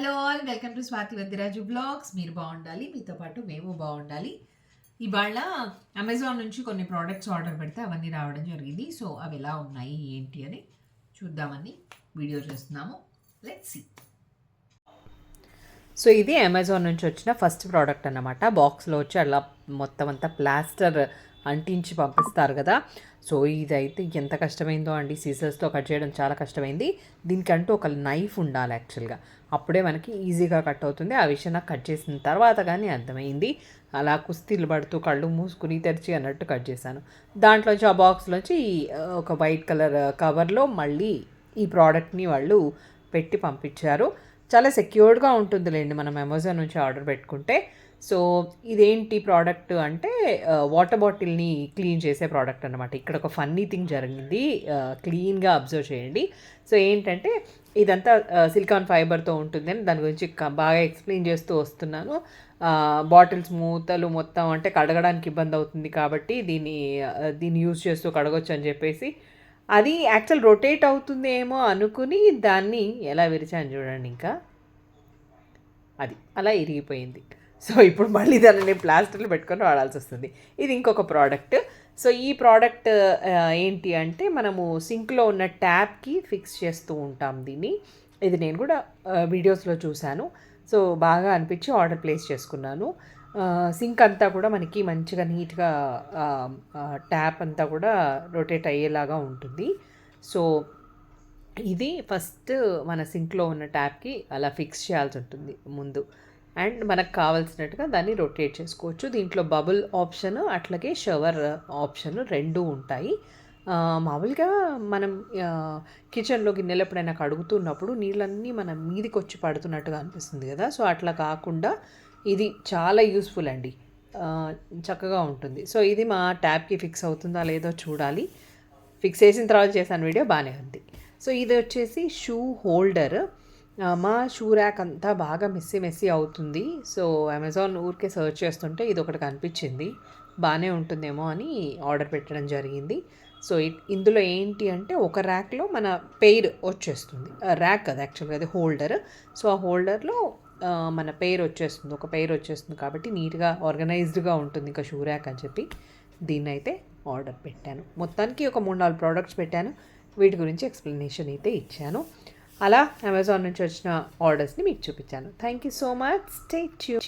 Hello all welcome to Swathi Vaddiraju blogs మీరు బాగుండాలి మీతో పాటు మేము బాగుండాలి. ఇవాళ అమెజాన్ నుంచి కొన్ని ప్రోడక్ట్స్ ఆర్డర్ పెడితే అవన్నీ రావడం జరిగింది. సో అవి ఎలా ఉన్నాయి ఏంటి అని చూద్దామని వీడియో చేస్తున్నాము. లెట్ సి సో ఇది అమెజాన్ నుంచి వచ్చిన ఫస్ట్ ప్రోడక్ట్ అన్నమాట. బాక్స్లో వచ్చి అలా మొత్తం అంతా ప్లాస్టర్ అంటించి పంపిస్తారు కదా. సో ఇదైతే ఎంత కష్టమైందో అండి. సీజర్స్తో కట్ చేయడం చాలా కష్టమైంది. దీనికంటూ ఒక నైఫ్ ఉండాలి యాక్చువల్గా అప్పుడే మనకి ఈజీగా కట్ అవుతుంది. ఆ విషయం నాకు కట్ చేసిన తర్వాత కానీ అర్థమైంది. అలా కుస్తీలు పడుతూ కళ్ళు మూసుకుని తెరిచి అన్నట్టు కట్ చేశాను. దాంట్లోంచి ఆ బాక్స్లోంచి ఒక వైట్ కలర్ కవర్లో మళ్ళీ ఈ ప్రోడక్ట్ని వాళ్ళు పెట్టి పంపించారు. చాలా సెక్యూర్డ్గా ఉంటుందిలేండి. మనం అమెజాన్ నుంచి ఆర్డర్ పెట్టుకుంటే. సో ఇదేంటి ప్రోడక్ట్ అంటే వాటర్ బాటిల్ని క్లీన్ చేసే ప్రోడక్ట్ అనమాట ఇక్కడ ఒక ఫన్నీ థింగ్ జరిగింది. క్లీన్గా అబ్జర్వ్ చేయండి. సో ఏంటంటే ఇదంతా సిలికాన్ ఫైబర్తో ఉంటుందని దాని గురించి బాగా ఎక్స్ప్లెయిన్ చేస్తూ వస్తున్నాను. బాటిల్స్ మూతలు మొత్తం అంటే కడగడానికి ఇబ్బంది అవుతుంది కాబట్టి దీన్ని దీన్ని యూజ్ చేస్తూ కడగొచ్చు అని చెప్పేసి అది యాక్చువల్ రొటేట్ అవుతుందేమో అనుకుని దాన్ని ఎలా విరిచాను చూడండి ఇంకా. అది అలా ఇరిగిపోయింది. సో ఇప్పుడు మళ్ళీ దాన్ని నేను ప్లాస్టర్లో పెట్టుకొని వాడాల్సి వస్తుంది. ఇది ఇంకొక ప్రోడక్ట్. సో ఈ ప్రోడక్ట్ ఏంటి అంటే మనము సింక్లో ఉన్న ట్యాప్కి ఫిక్స్ చేస్తూ ఉంటాం దీన్ని. ఇది నేను కూడా వీడియోస్లో చూశాను. సో బాగా అనిపించి ఆర్డర్ ప్లేస్ చేసుకున్నాను. సింక్ అంతా కూడా మనకి మంచిగా నీట్గా ట్యాప్ అంతా కూడా రొటేట్ అయ్యేలాగా ఉంటుంది. సో ఇది ఫస్ట్ మన సింక్లో ఉన్న ట్యాప్కి అలా ఫిక్స్ చేయాల్సి ఉంటుంది ముందు. అండ్ మనకు కావాల్సినట్టుగా దాన్ని రొటేట్ చేసుకోవచ్చు. దీంట్లో బబుల్ ఆప్షన్ అట్లాగే షవర్ ఆప్షన్ రెండు ఉంటాయి. మామూలుగా మనం కిచెన్లో గిన్నెలు ఎప్పుడైనా కడుగుతున్నప్పుడు నీళ్ళన్నీ మన మీదికి వచ్చి పడుతున్నట్టుగా అనిపిస్తుంది కదా. సో అట్లా కాకుండా ఇది చాలా యూస్ఫుల్ అండి. చక్కగా ఉంటుంది. సో ఇది మా ట్యాబ్కి ఫిక్స్ అవుతుందా లేదో చూడాలి. ఫిక్స్ చేసిన తర్వాత చేశాను వీడియో బాగానే ఉంది. సో ఇది వచ్చేసి షూ హోల్డర్. మా షూ ర్యాక్ అంతా బాగా మెస్సి మెస్సీ అవుతుంది. సో అమెజాన్ ఊరికే సెర్చ్ చేస్తుంటే ఇది ఒకటి కనిపించింది. బాగానే ఉంటుందేమో అని ఆర్డర్ పెట్టడం జరిగింది. సో ఇందులో ఏంటి అంటే ఒక ర్యాక్లో మన పెయిర్ వచ్చేస్తుంది. ర్యాక్ అది యాక్చువల్గా అది హోల్డర్. సో ఆ హోల్డర్లో మన పేరు వచ్చేస్తుంది ఒక పేరు వచ్చేస్తుంది కాబట్టి నీట్గా ఆర్గనైజ్డ్గా ఉంటుంది ఇంకా షూ ర్యాక్ అని చెప్పి దీన్ని అయితే ఆర్డర్ పెట్టాను. మొత్తానికి ఒక మూడు నాలుగు ప్రోడక్ట్స్ పెట్టాను. వీటి గురించి ఎక్స్ప్లెనేషన్ అయితే ఇచ్చాను. అలా అమెజాన్ నుంచి వచ్చిన ఆర్డర్స్ని మీకు చూపించాను. Thank you so much stay ట్యూ